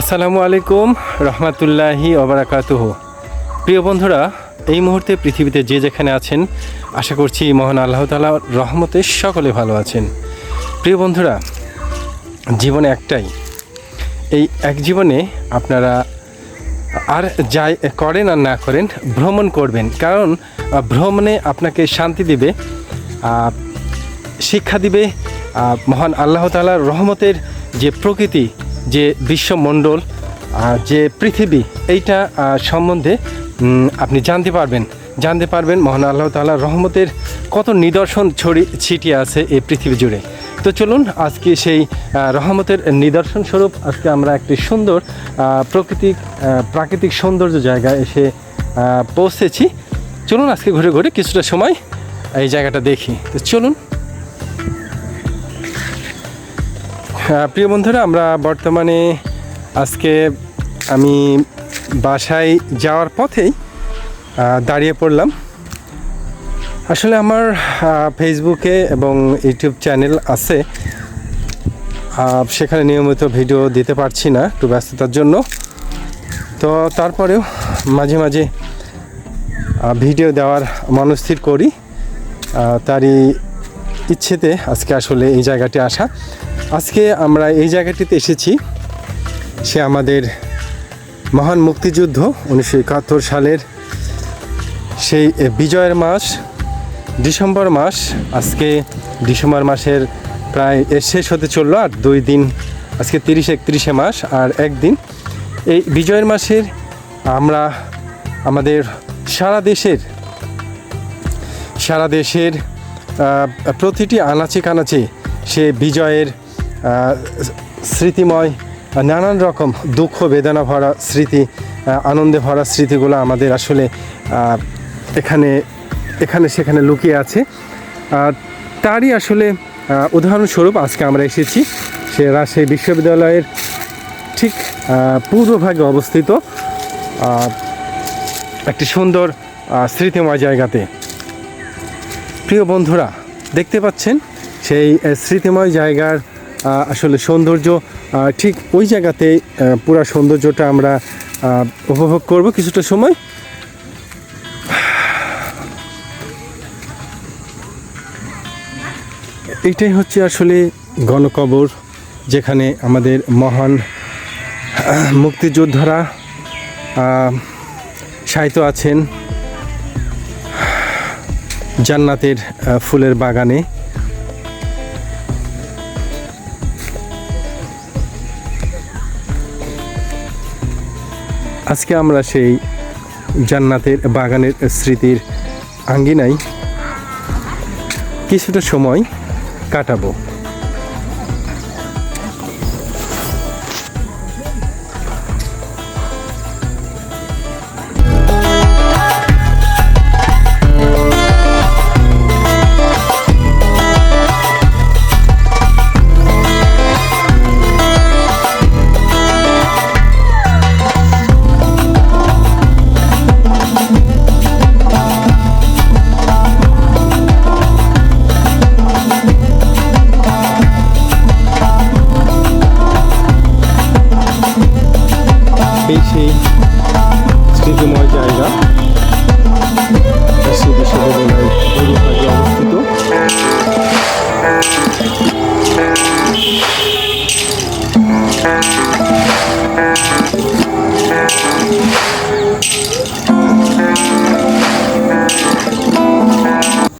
আসসালামু আলাইকুম, রহমতুল্লাহি ওবরাকাতুহ প্রিয় বন্ধুরা, এই মুহূর্তে পৃথিবীতে যে যেখানে আছেন, আশা করছি মহান আল্লাহ তালা রহমতে সকলে ভালো আছেন। প্রিয় বন্ধুরা, জীবনে একটাই। এই এক জীবনে আপনারা আর যাই করেন আর না করেন, ভ্রমণ করবেন। কারণ ভ্রমণে আপনাকে শান্তি দিবে শিক্ষা দিবে মহান আল্লাহ তালার রহমতের যে প্রকৃতি যে বিশ্বমণ্ডল যে পৃথিবী, এইটা সম্বন্ধে আপনি জানতে পারবেন। জানতে পারবেন মহান আল্লাহ তালার রহমতের কত নিদর্শন ছড়ি, ছিটিয়ে আছে এই পৃথিবী জুড়ে। তো চলুন, আজকে সেই রহমতের নিদর্শন স্বরূপ আজকে আমরা একটি সুন্দর প্রকৃতিক প্রাকৃতিক সৌন্দর্য জায়গায় এসে পৌঁছেছি। চলুন আজকে ঘুরে ঘুরে কিছুটা সময় এই জায়গাটা দেখি। তো চলুন প্রিয় বন্ধুরা, আমরা বর্তমানে আজকে আমি বাসায় যাওয়ার পথেই দাঁড়িয়ে পড়লাম। আসলে আমার ফেসবুকে এবং ইউটিউব চ্যানেল আছে। সেখানে নিয়মিত ভিডিও দিতে পারছি না একটু ব্যস্ততার জন্য। তো তারপরেও মাঝে মাঝে ভিডিও দেওয়ার মনস্থির করি। তারই ইচ্ছেতে আজকে আসলে এই জায়গাটি আসা। আজকে আমরা এই জায়গাটিতে এসেছি। সে আমাদের মহান মুক্তিযুদ্ধ উনিশশো একাত্তর সালের সেই বিজয়ের মাস, ডিসেম্বর মাস। আজকে ডিসেম্বর মাসের প্রায় শেষ হতে চলল আর দুই দিন, আজকে তিরিশ একত্রিশে মাস আর একদিন। এই বিজয়ের মাসের আমরা আমাদের সারা দেশের সারা দেশের প্রতিটি আনাচে কানাচে সে বিজয়ের স্মৃতিময়, নানান রকম দুঃখ বেদনা ভরা স্মৃতি আনন্দে ভরা স্মৃতিগুলো আমাদের আসলে এখানে এখানে সেখানে লুকিয়ে আছে। তারই আসলে উদাহরণস্বরূপ আজকে আমরা এসেছি সে রাজশাহী বিশ্ববিদ্যালয়ের ঠিক পূর্বভাগে অবস্থিত একটি সুন্দর স্মৃতিময় জায়গাতে। প্রিয় বন্ধুরা, দেখতে পাচ্ছেন সেই স্মৃতিময় জায়গার আসলে সৌন্দর্য ঠিক ওই জায়গাতে পুরো সৌন্দর্যটা আমরা উপভোগ করব কিছুটা সময়। এইটাই হচ্ছে আসলে গণকবর, যেখানে আমাদের মহান মুক্তিযোদ্ধারা সাহিত্য আছেন। জান্নাতের ফুলের বাগানে। আজকে আমরা সেই জান্নাতের বাগানের স্মৃতির আঙ্গিনায় কিছুটা সময় কাটাবো। সেই